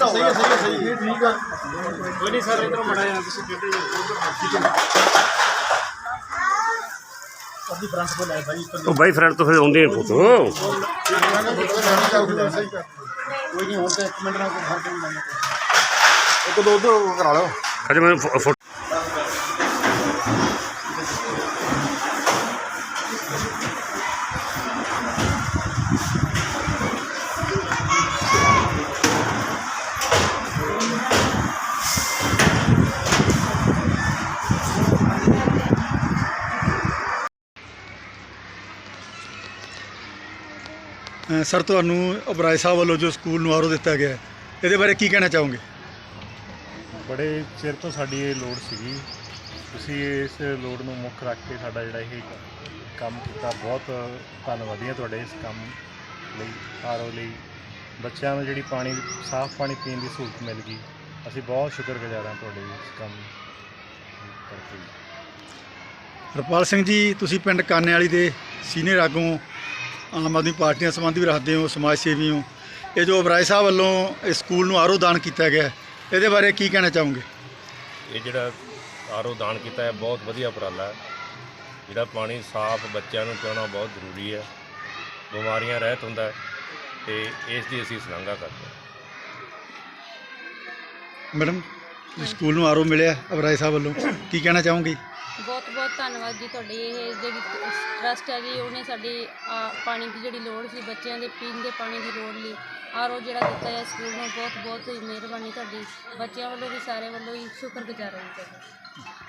ਸਹੀ ਹੈ ਸਹੀ ਹੈ ਸਹੀ ਹੈ। ਠੀਕ ਆ। ਕੋਈ ਨਹੀਂ ਸਰ ਇਧਰੋਂ ਮੜਾ ਜਾਣਾ ਤੁਸੀਂ ਭਾਈ ਉਹ ਬਾਈ ਫਰੈਂਡ ਤੋਂ ਫਿਰ ਆਉਂਦੇ ਨੇ ਫੋਟੋ ਕੋਈ ਨਹੀਂ ਹੁਣ ਤਾਂ ਇੱਕ ਮਿੰਟ ਨਾਲ ਕੋਈ ਫ਼ਰਕ ਨਹੀਂ ਪੈਂਦਾ। ਇੱਕ ਦੋ ਦੋ ਕਰਾ ਲਓ। ਅਜੇ ਮੈਨੂੰ ਫੋਟੋ ਸਰ ਤੁਹਾਨੂੰ ਅਬਰਾਏ ਸਾਹਿਬ ਵੱਲੋਂ ਜੋ ਸਕੂਲ ਨੂੰ ਆਰੋ ਦਿੱਤਾ ਗਿਆ ਹੈ, ਇਹਦੇ ਬਾਰੇ ਕੀ ਕਹਿਣਾ ਚਾਹੋਗੇ? ਬੜੇ ਚਿਰ ਤੋਂ ਸਾਡੀ ਇਹ ਲੋੜ ਸੀਗੀ। ਤੁਸੀਂ ਇਸ ਲੋੜ ਨੂੰ ਮੁੱਖ ਰੱਖ ਕੇ ਸਾਡਾ ਜਿਹੜਾ ਇਹ ਕੰਮ ਕੀਤਾ। ਬਹੁਤ ਧੰਨਵਾਦੀ ਹਾਂ ਤੁਹਾਡੇ ਇਸ ਕੰਮ ਲਈ ਆਰਓ ਲਈ। ਬੱਚਿਆਂ ਨੂੰ ਜਿਹੜੀ ਪਾਣੀ ਸਾਫ਼ ਪਾਣੀ ਪੀਣ ਦੀ ਸਹੂਲਤ ਮਿਲ ਗਈ। ਅਸੀਂ ਬਹੁਤ ਸ਼ੁਕਰਗੁਜ਼ਾਰ ਹਾਂ ਤੁਹਾਡੇ ਇਸ ਕੰਮ ਕਰਕੇ। ਹਰਪਾਲ ਸਿੰਘ ਜੀ ਤੁਸੀਂ ਪਿੰਡ ਕਾਨੇ ਵਾਲੀ ਦੇ ਸੀਨੀਅਰ ਆਗੂ ਆਮ ਆਦਮੀ ਪਾਰਟੀ ਨਾਲ ਸੰਬੰਧ ਵੀ ਰੱਖਦੇ ਹੋ ਸਮਾਜ ਸੇਵੀ ਹੋ। ਇਹ ਜੋ ਅਬਰਾਏ ਸਾਹਿਬ ਵੱਲੋਂ ਇਸ ਸਕੂਲ ਨੂੰ ਆਰੋ ਦਾਨ ਕੀਤਾ ਗਿਆ ਇਹਦੇ ਬਾਰੇ ਕੀ ਕਹਿਣਾ ਚਾਹੋਗੇ? ਇਹ ਜਿਹੜਾ ਆਰਓ ਦਾਨ ਕੀਤਾ ਹੈ ਬਹੁਤ ਵਧੀਆ ਉਪਰਾਲਾ ਹੈ। ਜਿਹੜਾ ਪਾਣੀ ਸਾਫ਼ ਬੱਚਿਆਂ ਨੂੰ ਪਿਉਣਾ ਬਹੁਤ ਜ਼ਰੂਰੀ ਹੈ। ਬਿਮਾਰੀਆਂ ਰਹਿਤ ਹੁੰਦਾ ਹੈ ਤੇ ਇਸ ਦੀ ਅਸੀਂ ਸ਼ਲਾਘਾ ਕਰਦੇ ਹਾਂ। ਮੈਡਮ ਸਕੂਲ ਨੂੰ ਆਰੋ ਮਿਲਿਆ ਅਬਰਾਏ ਸਾਹਿਬ ਵੱਲੋਂ। ਕੀ ਕਹਿਣਾ ਚਾਹੋਗੇ? ਬਹੁਤ ਬਹੁਤ ਧੰਨਵਾਦ ਜੀ ਤੁਹਾਡੀ ਇਹ ਜਿਹੜੀ ਟਰਸਟ ਹੈ ਜੀ ਉਹਨੇ ਸਾਡੀ ਆ, ਪਾਣੀ ਦੀ ਜਿਹੜੀ ਲੋੜ ਸੀ ਬੱਚਿਆਂ ਦੇ ਪੀਣ ਦੇ ਪਾਣੀ ਦੀ ਲੋੜ ਲਈ ਆਰਓ ਜਿਹੜਾ ਦਿੱਤਾ ਹੈ ਸਕੂਲ ਨੂੰ ਬਹੁਤ ਬਹੁਤ ਹੀ ਮਿਹਰਬਾਨੀ ਤੁਹਾਡੀ ਬੱਚਿਆਂ ਵੱਲੋਂ ਵੀ ਸਾਰੇ ਵੱਲੋਂ ਹੀ ਸ਼ੁਕਰਗੁਜ਼ਾਰ ਹਾਂ ਜੀ ਤੁਹਾਡਾ।